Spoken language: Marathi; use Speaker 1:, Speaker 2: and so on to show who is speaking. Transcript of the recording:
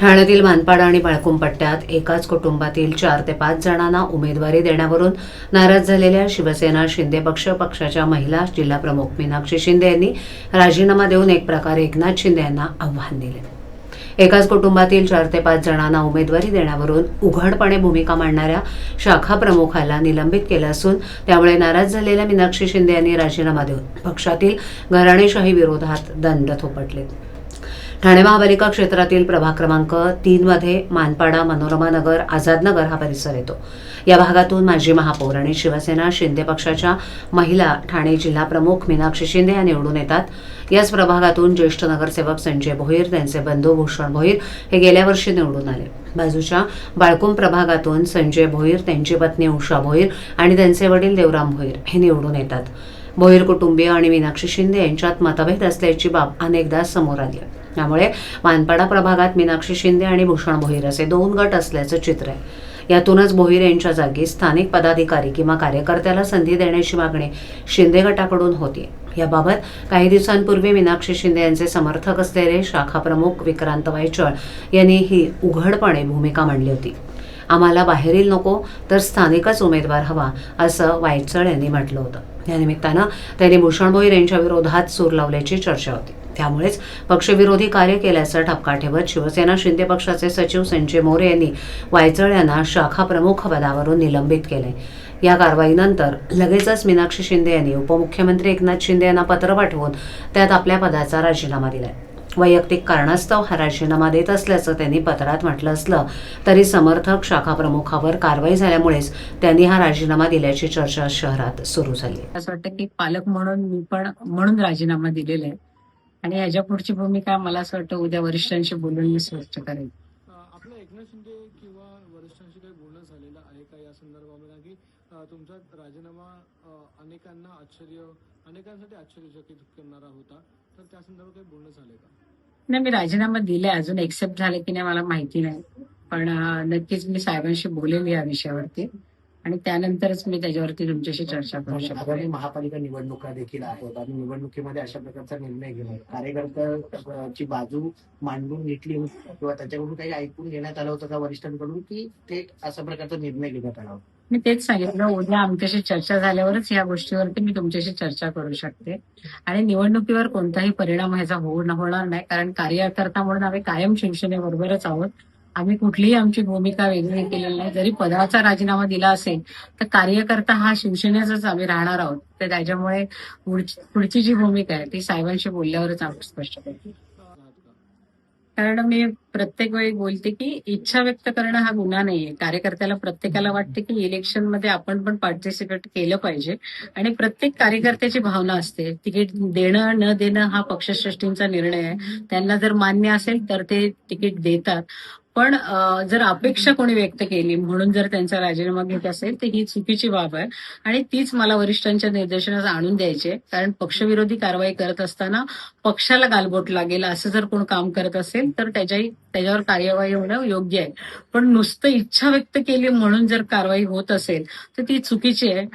Speaker 1: ठाण्यातील मानपाडा आणि बाळकुम पट्ट्यात एकाच कुटुंबातील चार ते पाच जणांना उमेदवारी देण्यावरून नाराज झालेल्या शिवसेना शिंदे पक्ष पक्षाच्या महिला जिल्हाप्रमुख मीनाक्षी शिंदे यांनी राजीनामा देऊन एक प्रकारे एकनाथ शिंदे यांना आव्हान दिले. एकाच कुटुंबातील चार ते पाच जणांना उमेदवारी देण्यावरून उघडपणे भूमिका मांडणाऱ्या शाखा प्रमुखाला निलंबित केलं असून त्यामुळे नाराज झालेल्या मीनाक्षी शिंदे यांनी राजीनामा देऊन पक्षातील घराणेशाही विरोधात दंड थोपटले. ठाणे महापालिका क्षेत्रातील प्रभाग क्रमांक तीनमध्ये मानपाडा मनोरमा नगर आझाद नगर हा परिसर येतो. या भागातून माजी महापौर आणि शिवसेना शिंदे पक्षाच्या महिला ठाणे जिल्हा प्रमुख मीनाक्षी शिंदे या निवडून येतात. याच प्रभागातून ज्येष्ठ नगरसेवक संजय भोईर त्यांचे बंधू भूषण भोईर हे गेल्या वर्षी निवडून आले. बाजूच्या बाळकुम प्रभागातून संजय भोईर त्यांची पत्नी उषा भोईर आणि त्यांचे वडील देवराम भोईर हे निवडून येतात. भोईर कुटुंबीय आणि मीनाक्षी शिंदे यांच्यात मतभेद असल्याची बाब अनेकदा समोर आली आहे. त्यामुळे मानपाडा प्रभागात मीनाक्षी शिंदे आणि भूषण भोईर असे दोन गट असल्याचं चित्र आहे. यातूनच भोईर यांच्या जागी स्थानिक पदाधिकारी किंवा कार्यकर्त्याला संधी देण्याची मागणी शिंदे गटाकडून होती याबाबत काही दिवसांपूर्वी मीनाक्षी शिंदे यांचे समर्थक असलेले शाखा प्रमुख विक्रांत वायचळ यांनी ही उघडपणे भूमिका मांडली होती. आम्हाला बाहेरील नको तर स्थानिकच उमेदवार हवा असं वायचळ यांनी म्हटलं होतं. या निमित्तानं त्यांनी भूषण भोईर यांच्या विरोधात सूर लावल्याची चर्चा होती. त्यामुळेच पक्षविरोधी कार्य केल्याचा ठपका ठेवत शिवसेना शिंदे पक्षाचे सचिव संजय मोरे यांनी वायचळ यांना शाखा प्रमुख पदावरून निलंबित केले या कारवाईनंतर लगेचच मीनाक्षी शिंदे यांनी उपमुख्यमंत्री एकनाथ शिंदे यांना पत्र पाठवून त्यात आपल्या पदाचा राजीनामा दिलाय. वैयक्तिक कारणास्तव हा राजीनामा देत असल्याचं त्यांनी पत्रात म्हटलं असलं तरी समर्थक शाखा प्रमुखावर कारवाई झाल्यामुळेच त्यांनी हा राजीनामा दिल्याची चर्चा शहरात सुरू झाली.
Speaker 2: असं वाटतं की पालक म्हणून मी पण म्हणून राजीनामा दिलेला आहे. आणि ह्याच्या पुढची भूमिका मला असं वाटतं उद्या वरिष्ठांशी बोलून मी स्पष्ट करेन.
Speaker 3: आपलं एकनाथ शिंदे किंवा वरिष्ठांशी काही बोलणं झालेलं आहे का या संदर्भामध्ये? की तुमचा राजीनामा अनेकांना आश्चर्य अनेकांसाठी आश्चर्यचकित करणारा होता. तर त्या संदर्भात काही बोलणं झालंय का?
Speaker 2: नाही मी राजीनामा दिलाय. अजून एक्सेप्ट झाले की नाही मला माहिती नाही. पण नक्कीच मी साहेबांशी बोलेल या विषयावरती. आणि त्यानंतरच मी त्याच्यावरती तुमच्याशी चर्चा करू शकतो.
Speaker 4: आगामी महापालिका निवडणुका देखील आहेत आणि निवडणुकीमध्ये अशा प्रकारचा निर्णय घेणं कार्यकर्त्याची बाजू मांडून घेतली होती किंवा त्याच्याकडून काही ऐकून घेण्यात आलं होतं का वरिष्ठांकडून की ते अशा प्रकारचा निर्णय घेण्यात आला होता?
Speaker 2: मी तेच सांगितलं उद्या आमच्याशी चर्चा झाल्यावरच या गोष्टीवरती मी तुमच्याशी चर्चा करू शकते. आणि निवडणुकीवर कोणताही परिणाम ह्याचा होऊ होणार नाही कारण कार्यकर्ता म्हणून आम्ही कायम शिवसेनेबरोबरच आहोत. आम्ही कुठलीही आमची भूमिका वेगळी केलेली नाही. जरी पदाचा राजीनामा दिला असेल तर कार्यकर्ता हा शिवसेनेचाच आम्ही राहणार आहोत. तर त्याच्यामुळे पुढची जी भूमिका आहे ती साहेबांशी बोलल्यावरच आम्ही स्पष्ट
Speaker 3: करतो.
Speaker 2: कारण मी प्रत्येक वेळी बोलते की इच्छा व्यक्त करणं हा गुन्हा नाहीये. कार्यकर्त्याला प्रत्येकाला वाटते की इलेक्शनमध्ये आपण पण पार्टिसिपेट केलं पाहिजे. आणि प्रत्येक कार्यकर्त्याची भावना असते. तिकीट देणं न देणं हा पक्षश्रेष्ठींचा निर्णय आहे. त्यांना जर मान्य असेल तर ते तिकीट देतात. पण जर अपेक्षा कोणी व्यक्त केली म्हणून जर त्यांचा राजीनामा घेत असेल तर ही चुकीची बाब आहे. आणि तीच मला वरिष्ठांच्या निर्देशनास आणून द्यायची आहे. कारण पक्षविरोधी कारवाई करत असताना पक्षाला गालबोट लागेल असं जर कोण काम करत असेल तर त्याच्याही त्याच्यावर कार्यवाही होणं योग्य आहे. पण नुसतं इच्छा व्यक्त केली म्हणून जर कारवाई होत असेल तर ती चुकीची आहे.